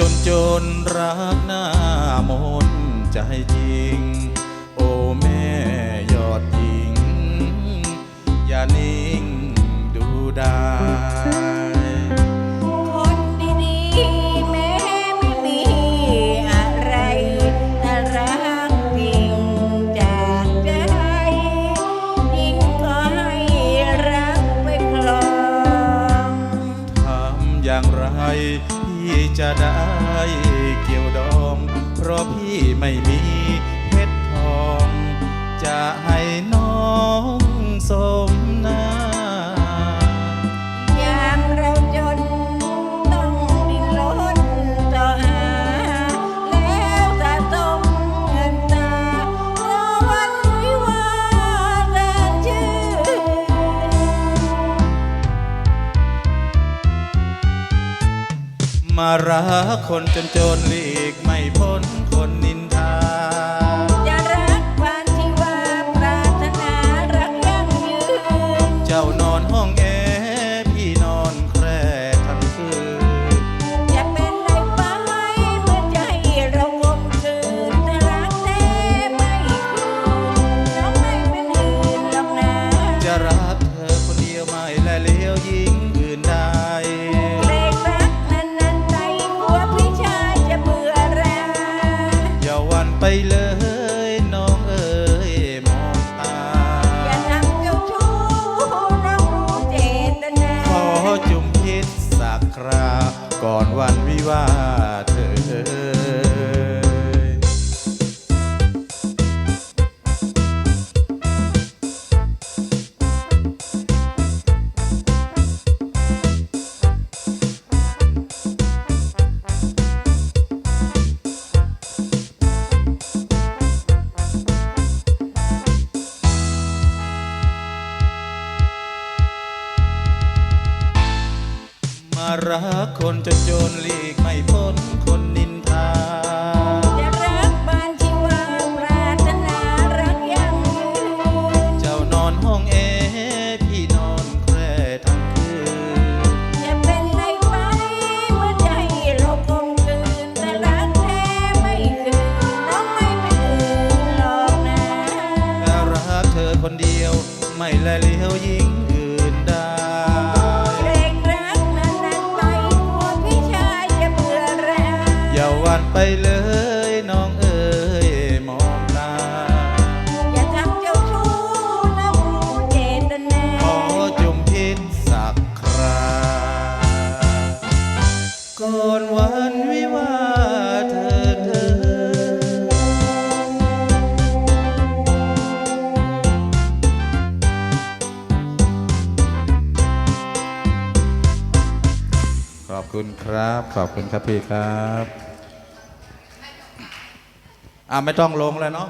จนจนรักหน้ามนใจจริง โอ้แม่ยอดหญิง อย่านิ่งดูได้คนดีๆแม้ไม่มีอะไรแต่รักจริงจากใจยิ่งก็ให้รักไปครองทำอย่างไร จะได้เกี่ยวดอง เพราะพี่ไม่มีเพชรทอง จะให้น้อง มารักคนจนจนหลีกไม่พ้น เลยน้องเอ๋ยมองตา อย่าทำเจ้าชู้น้องรู้เจตนาขอจุมพิษสักครา ก่อนวันวิวาห์เธอ รักคนจนจนหลีกไม่พ้นคนนินทา จะรักบ้านที่ว่าปรารถนารักยังยืนเจ้านอนห้องแอพี่นอนแคร่ทั้งคืน จะเป็นไรไปเมื่อใจเราคงคืนแต่รักแท้ไม่คืนน้องไม่เป็นอื่นหรอกนะแค่รักเธอคนเดียวไม่แลเลี้ยวยิง อย่าหวันไปเลยน้องเอ๋ยมองตา อย่าทำเจ้าชู้น้องรู้เจตนาขอจุมพิษสักคราก่อนวันวิวาห์เธอเธอ ขอบคุณครับ ขอบคุณครับพี่ครับ อ่าไม่ต้องลงแล้วเนาะ